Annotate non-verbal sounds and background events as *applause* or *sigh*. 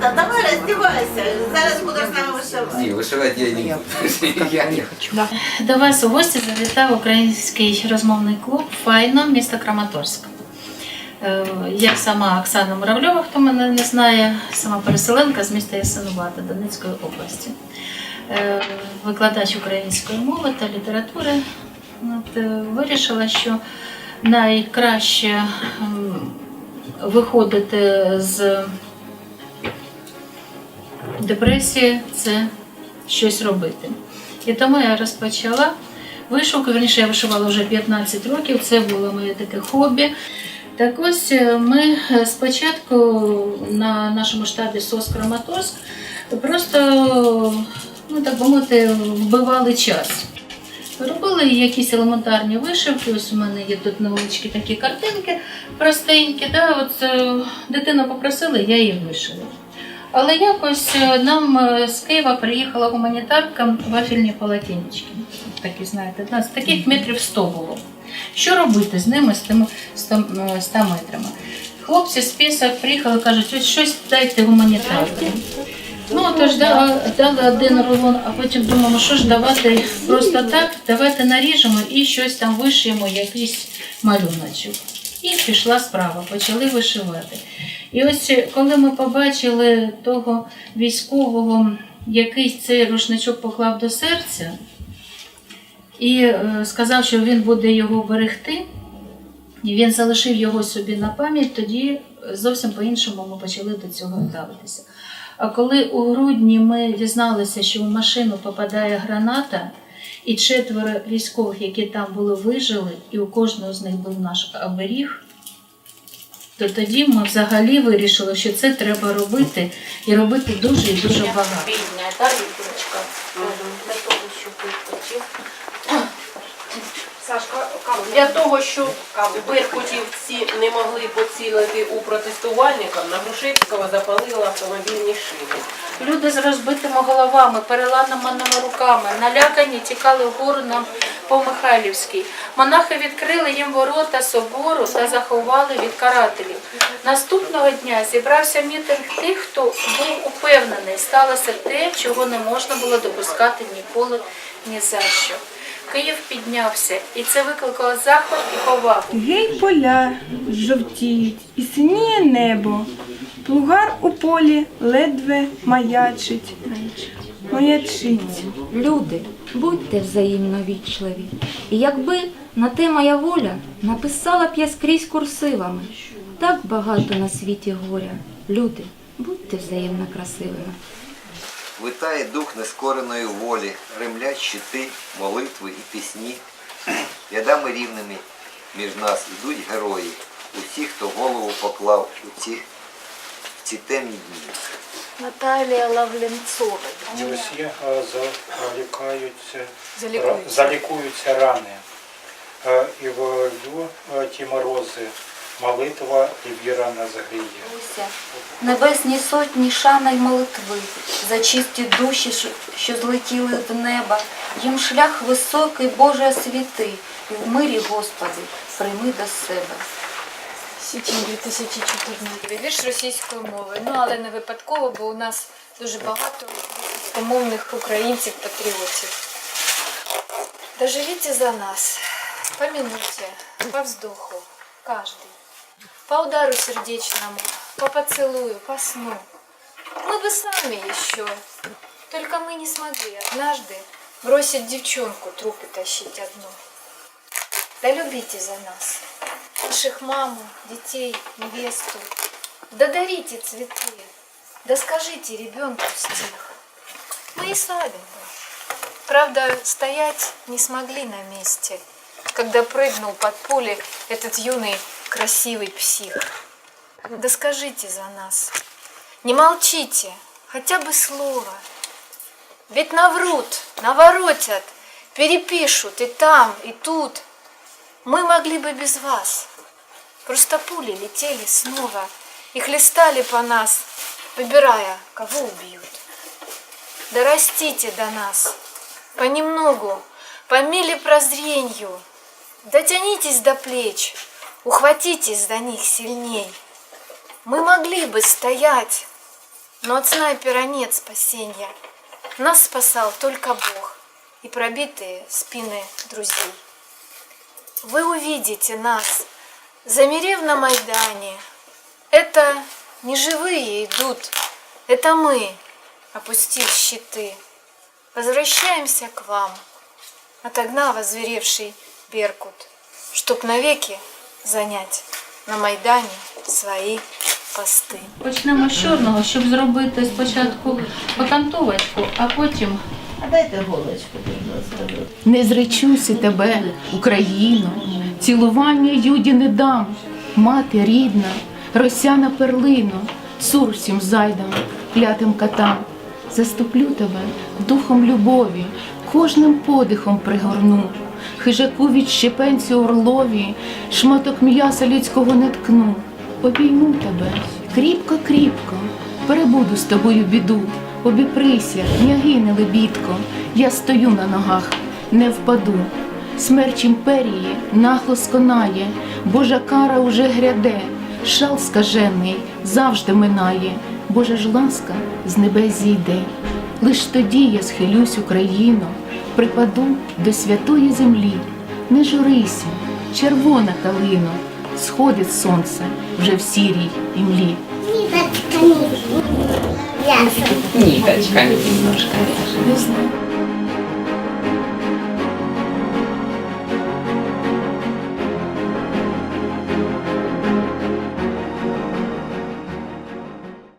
Та давай роздівайся, зараз будеш з нами вишивати. Ні, вишивати я не буду. *laughs* Я не хочу. До вас у гості завітав український розмовний клуб Файно, місто Краматорськ. Е, Я сама Оксана Муравльова, хто мене не знає, сама переселенка з міста Ясинувата Донецької області. Е, Викладач української мови та літератури. От, е, Вирішила, що найкраще виходити з депресії це щось робити. І тому я розпочала вишивку. Вірніше, я вишивала вже 15 років, це було моє таке хобі. Так ось е, ми е, спочатку на нашому штабі СОС Краматорськ просто, ну так би мовити, вбивали час. Робили якісь елементарні вишивки. Ось у мене є тут невеличкі такі картинки простенькі. Да? От, е, дитина попросила, я її вишила. Але якось е, нам е, з Києва приїхала гуманітарка вафельні полотенечки. Такі, знаєте, з таких метрів 100 було. Що робити з ними, з тими 100, е, 100 метрами? Хлопці з Пісок приїхали, кажуть, ось щось дайте гуманітарку. Ну, тож дали, дали один рулон, а потім думаємо, що ж давати просто так, давайте наріжемо і щось там вишиємо, якийсь малюночок. І пішла справа, почали вишивати. І ось е, коли ми побачили того військового, який цей рушничок поклав до серця, і е, сказав, що він буде його берегти, і він залишив його собі на пам'ять, тоді зовсім по-іншому ми почали до цього ставитися. А коли у грудні ми дізналися, що в машину попадає граната, і четверо військових, які там були, вижили, і у кожного з них був наш оберіг, то тоді ми взагалі вирішили, що це треба робити і робити дуже і дуже багато. Бідня, та рибочка. Для того, щоб. Сашка. Для того, щоб беркутівці не могли поцілити у протестувальника, на Грушевського запалили автомобільні шини. Люди з розбитими головами, переламаними руками, налякані тікали вгору нам по Михайлівській. Монахи відкрили їм ворота собору та заховали від карателів. Наступного дня зібрався мітинг тих, хто був упевнений, сталося те, чого не можна було допускати ніколи ні за що. Київ піднявся, і це викликало захват і повагу. Гей поля жовтіють і синіє небо. Плугар у полі ледве маячить. Маячить. Люди, будьте взаємно вічливі. І якби на те моя воля написала б я скрізь курсивами. Так багато на світі горя. Люди, будьте взаємно красивими. Витає дух нескореної волі, ремлять щити, молитви і пісні. Рядами рівними між нас ідуть герої, усі, хто голову поклав у ці, в ці темні дні. Наталія Лавленцова. І усі е, залікаються, залікуються рани. Е, І в е, ті морози молитва і віра не загріє. Небесні сотні шана й молитви, за чисті душі, що- злетіли до неба, їм шлях високий, Боже, освіти, і в мирі, Господи, прийми до себе Січень 2014. Вірш російською мовою. Ну, але не випадково, бо у нас дуже багато російськомовних українців-патріотів. Доживите за нас. По минуте, по вздоху, каждый. По удару сердечному, по поцелую, по сну. Мы бы сами еще. Только мы не смогли однажды бросить девчонку трупы тащить одну. Да любите за нас. Наших маму, детей, невесту. Да дарите цветы. Да скажите ребенку стих. Мы и слабенькие. Правда, стоять не смогли на месте, когда прыгнул под пули этот юный красивый псих. Да скажите за нас. Не молчите, хотя бы слово. Ведь наврут, наворотят, перепишут и там, и тут. Мы могли бы без вас. Просто пули летели снова и хлестали по нас, выбирая, кого убьют. Да растите до нас, понемногу, по миле прозренью. Дотянитесь до плеч, ухватитесь за них сильней. Мы могли бы стоять, Но от снайпера нет спасения. Нас спасал только Бог и пробитые спины друзей. Вы увидите нас, замерев на Майдане. Это не живые идут, это мы, опустив щиты. Возвращаемся к вам, отогнав озверевший Беркут, чтоб навеки занять на Майдане свои пости. Почнемо з чорного, щоб зробити спочатку окантовочку, а потім Не зречуся тебе, Україно, цілування юді не дам, мати рідна, росяна перлино, цур всім зайдам, клятим катам. Заступлю тебе духом любові, кожним подихом пригорну, хижаку від щепенцю орлові, шматок м'яса людського не ткну, обійму тебе кріпко-кріпко, перебуду з тобою біду, обіприся, княгине лебідко, я стою на ногах, не впаду. Смерч імперії нахло сконає, Божа кара уже гряде, шал скажений завжди минає, Божа ж ласка з небес зійде. Лиш тоді я схилюсь Україно, припаду до святої землі. Не журися, червона калино, сходить сонце вже в сірій імлі. Ниточками. Ясно. Ниточками немножко. не знаю.